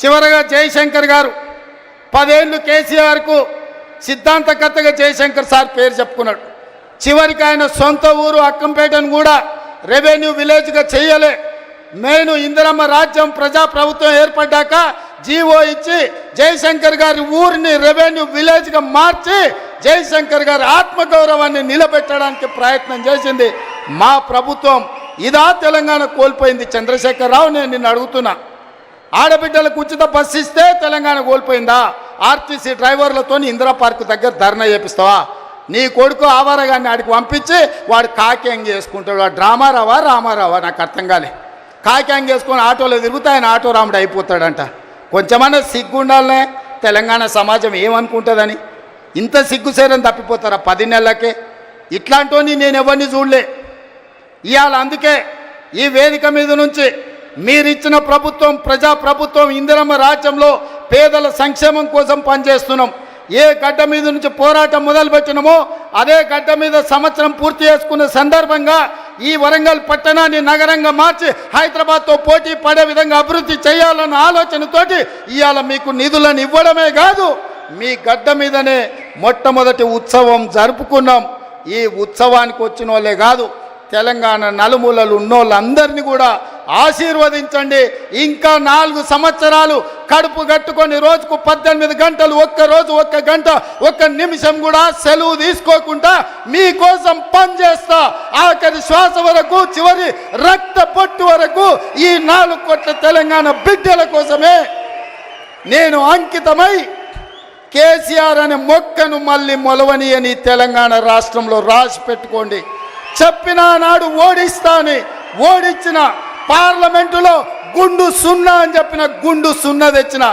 చివరగా జయశంకర్ గారు పదేళ్ళు కేసీఆర్కు సిద్ధాంతకర్తగా జయశంకర్ సార్ పేరు చెప్పుకున్నాడు. చివరికి ఆయన సొంత ఊరు అక్కంపేటను కూడా రెవెన్యూ విలేజ్గా చేయలే. నేను ఇందిరమ్మ రాజ్యం ప్రజాప్రభుత్వం ఏర్పడ్డాక జీవో ఇచ్చి జయశంకర్ గారి ఊరిని రెవెన్యూ విలేజ్గా మార్చి జయశంకర్ గారి ఆత్మగౌరవాన్ని నిలబెట్టడానికి ప్రయత్నం చేసింది మా ప్రభుత్వం. ఇదా తెలంగాణ కోల్పోయింది చంద్రశేఖరరావు నేను నిన్ను అడుగుతున్నా. ఆడబిడ్డలకు ఉచిత బస్సు ఇస్తే తెలంగాణ కోల్పోయిందా? ఆర్టీసీ డ్రైవర్లతో ఇందిరా పార్క్ దగ్గర ధర్నా చేపిస్తావా? నీ కొడుకు ఆవారగాన్ని ఆడికి పంపించి వాడు కాక్యాంగ్ చేసుకుంటాడు. వాడు డ్రామారావా రామారావా? నాకు అర్థం కాలే. కాక్యాంగ్ చేసుకొని ఆటోలో తిరుగుతా ఆయన ఆటో రాముడు అయిపోతాడంట. కొంచెమన్నా సిగ్గుండాలనే తెలంగాణ సమాజం ఏమనుకుంటుందని. ఇంత సిగ్గుసేరం తప్పిపోతారా పది నెలలకే? ఇట్లాంటి నేను ఎవరిని చూడలే. ఇవాళ అందుకే ఈ వేదిక మీద నుంచి మీరిచ్చిన ప్రభుత్వం ప్రజా ప్రభుత్వం ఇందిరమ్మ రాజ్యంలో పేదల సంక్షేమం కోసం పనిచేస్తున్నాం. ఏ గడ్డ మీద నుంచి పోరాటం మొదలుపెట్టినమో అదే గడ్డ మీద సంవత్సరం పూర్తి చేసుకున్న సందర్భంగా ఈ వరంగల్ పట్టణాన్ని నగరంగా మార్చి హైదరాబాద్తో పోటీ పడే విధంగా అభివృద్ధి చేయాలన్న ఆలోచనతోటి ఇవాళ మీకు నిధులను ఇవ్వడమే కాదు మీ గడ్డ మీదనే మొట్టమొదటి ఉత్సవం జరుపుకున్నాం. ఈ ఉత్సవానికి వచ్చిన వాళ్ళే కాదు తెలంగాణ నలుమూలలు ఉన్నోళ్ళందరినీ కూడా ఆశీర్వదించండి. ఇంకా నాలుగు సంవత్సరాలు కడుపు కట్టుకొని రోజుకు పద్దెనిమిది గంటలు ఒక్క రోజు ఒక్క గంట ఒక్క నిమిషం కూడా సెలవు తీసుకోకుండా మీకోసం పనిచేస్తా ఆఖరి శ్వాస వరకు చివరి రక్త పొట్టు వరకు ఈ నాలుగు కోట్ల తెలంగాణ బిడ్డల కోసమే నేను అంకితమై కేసీఆర్ అనే మొక్కను మళ్ళీ మొలవని అని తెలంగాణ రాష్ట్రంలో రాసి పెట్టుకోండి. చెప్పిన నాడు ఓడిస్తాని ఓడించిన పార్లమెంటులో గుండు సున్నా అని చెప్పిన గుండు సున్నా తెచ్చిన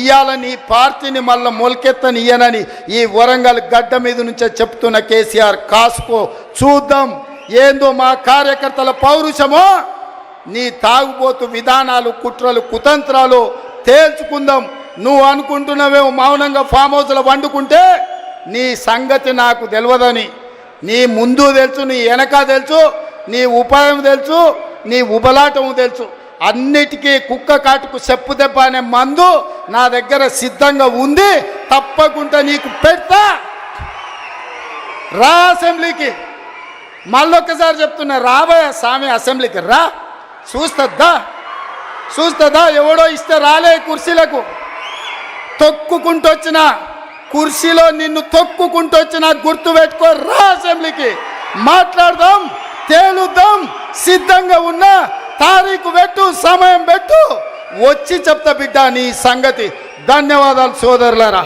ఇవాళ నీ పార్టీని మళ్ళీ మొలకెత్తని ఇయ్యనని ఈ వరంగల్ గడ్డ మీద నుంచే చెప్తున్న కేసీఆర్ కాసుకో. చూద్దాం ఏందో మా కార్యకర్తల పౌరుషమో? నీ తాగుబోతు విధానాలు కుట్రలు కుతంత్రాలు తేల్చుకుందాం. నువ్వు అనుకుంటున్నావేమో మౌనంగా ఫామ్ హౌస్లో వండుకుంటే నీ సంగతి నాకు తెలియదని నీ ముందు తెలుసు నీ వెనక తెలుసు నీ ఉపాయం తెలుసు నీ ఉబలాటం తెలుసు. అన్నిటికీ కుక్క కాటుకు చెప్పు దెబ్బ అనే మందు నా దగ్గర సిద్ధంగా ఉంది. తప్పకుండా నీకు పెడతా. రా అసెంబ్లీకి. మళ్ళొక్కసారి చెప్తున్నా రాబోయే స్వామి అసెంబ్లీకి రా. చూస్తుందా చూస్తుందా ఎవడో ఇస్తే రాలే కుర్చీలకు. తొక్కుకుంటూ వచ్చిన కుర్చీలో నిన్ను తొక్కుకుంటూ వచ్చిన గుర్తు పెట్టుకో రా అసెంబ్లీకి. మాట్లాడదాం. తేలుద్దాం సిద్ధంగా ఉన్నా తారీఖు పెట్టు సమయం పెట్టు. వచ్చి చెప్తా బిడ్డ నీ సంగతి. ధన్యవాదాలు సోదరులారా.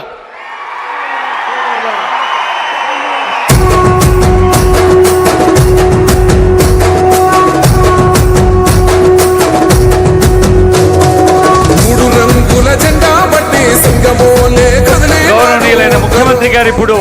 గౌరవనీయులైన ముఖ్యమంత్రి గారు ఇప్పుడు